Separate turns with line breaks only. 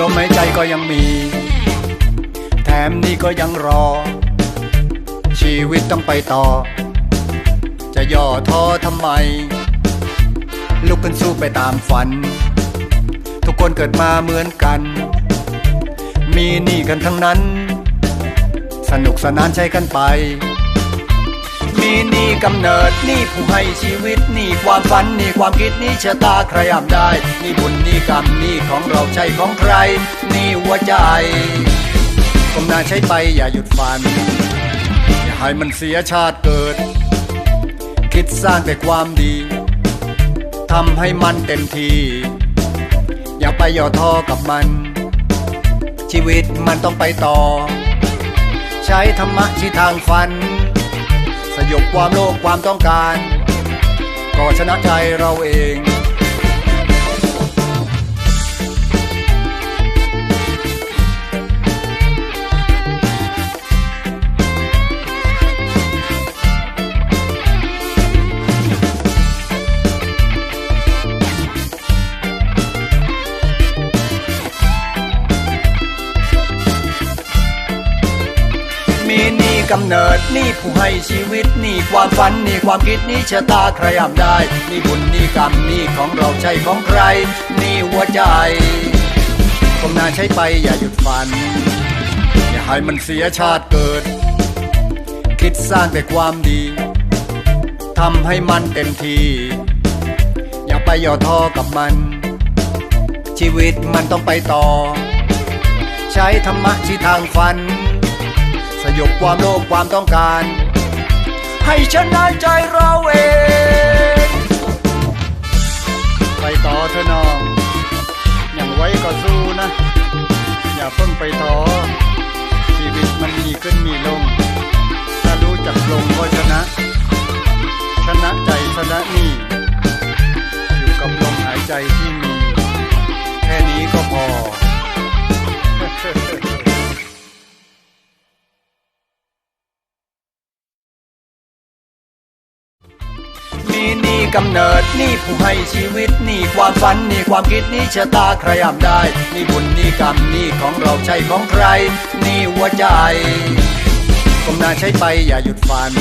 ลมหายใจก็ยังมี แถมนี่ก็ยังรอ ชีวิตต้องไปต่อ จะย่อท้อทำไม ลุกขึ้นสู้ไปตามฝัน ทุกคนเกิดมาเหมือนกัน มีนี่กันทั้งนั้น สนุกสนานใช้กันไป กำเนิด นี่ผู้ให้ชีวิต นี่ความฝัน นี่ความคิด นี่ชะตาใครย่ำได้ นี่บุญ นี่กรรม นี่ของเราใช่ของใคร นี่หัวใจก้มนาใช้ไปอย่าหยุดฝัน อย่าให้มันเสียชาติเกิด คิดสร้างแต่ความดี ทำให้มันเต็มที อย่าไปย่อท้อกับมัน ชีวิตมันต้องไปต่อ ใช้ธรรมะชี้ทางฝัน ยบความโลภความต้องการ ก็ชนะใจเราเองีนี่กำเนิดนี่ผู้ให้ชีวิตนี่ความฝันนี่ความคิดนี่ชะตาใครย่ำได้ นี่บุญนี่กรรมนี่ของเราใช่ของใคร นี่หัวใจก้มนาใช้ไปอย่าหยุดฝัน อย่าให้มันเสียชาติเกิด คิดสร้างแต่ความดีทำให้มันเต็มที่อย่าไปย่อท้อกับมัน ชีวิตมันต้องไปต่อ ใช้ธรรมะชี้ทางฝัน ยบความโลภความต้องการ ให้ชนะใจเราเองไปต่อเถอะน้อง อย่างไว้ก็สู้นะ อย่าเพิ่งไปท้อี้นี่กำเนิดนี่ผู้ให้ชีวิตนี่ความฝันนี่ความคิดนี่ชะตาใครย่ำได้ นี่บุญนี่กรรมนี่ของเราใช่ของใคร นี่หัวใจก้มหน้าใช้ไปอย่าหยุดฝัน